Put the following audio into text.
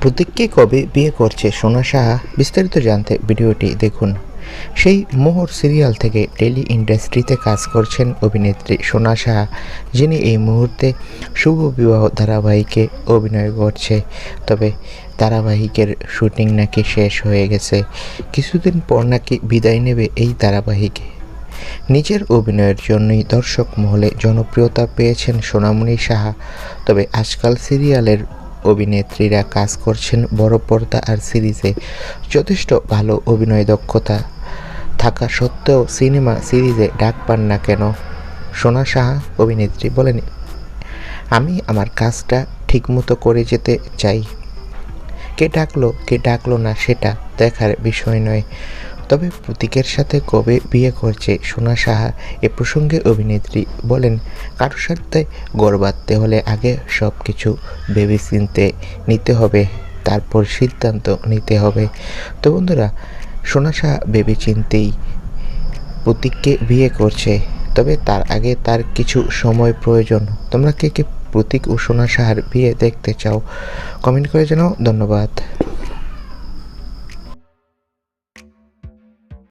প্রতীককে কবে বিয়ে করছে সোনা সাহা বিস্তারিত জানতে ভিডিওটি দেখুন। সেই মোহর সিরিয়াল থেকে টেলি ইন্ডাস্ট্রিতে কাজ করছেন অভিনেত্রী সোনা সাহা, যিনি এই মুহূর্তে শুভ বিবাহ ধারাবাহিকে অভিনয় করছে। তবে ধারাবাহিকের শুটিং নাকি শেষ হয়ে গেছে। কিছুদিন পর নাকি বিদায় নেবে এই ধারাবাহিকে। নিজের অভিনয়ের জন্যই দর্শক মহলে জনপ্রিয়তা পেয়েছেন সোনামণি সাহা। তবে আজকাল সিরিয়ালের অভিনেত্রীরা কাজ করছেন বড় পর্দা আর সিরিজে। যথেষ্ট ভালো অভিনয় দক্ষতা থাকা সত্ত্বেও সিনেমা সিরিজে ডাক পান না কেন? সোনা সাহা, অভিনেত্রী, বলেন, আমি আমার কাজটা ঠিকমতো করে যেতে চাই। কে ডাকলো কে ডাকলো না সেটা দেখার বিষয় নয়। তবে প্রতীকের সাথে কবে বিয়ে করছে সোনা সাহা এ প্রসঙ্গে অভিনেত্রী বলেন কারোর সাথে গড় বাঁধতে হলে আগে সব কিছু ভেবে চিনতে নিতে হবে, তারপর সিদ্ধান্ত নিতে হবে। তো বন্ধুরা, সোনা সাহা ভেবে চিনতেই প্রতীককে বিয়ে করছে, তবে তার আগে তার কিছু সময় প্রয়োজন। তোমরা কে কে প্রতীক ও সোনা সাহার বিয়ে দেখতে চাও, কমেন্ট করে জানাও। ধন্যবাদ।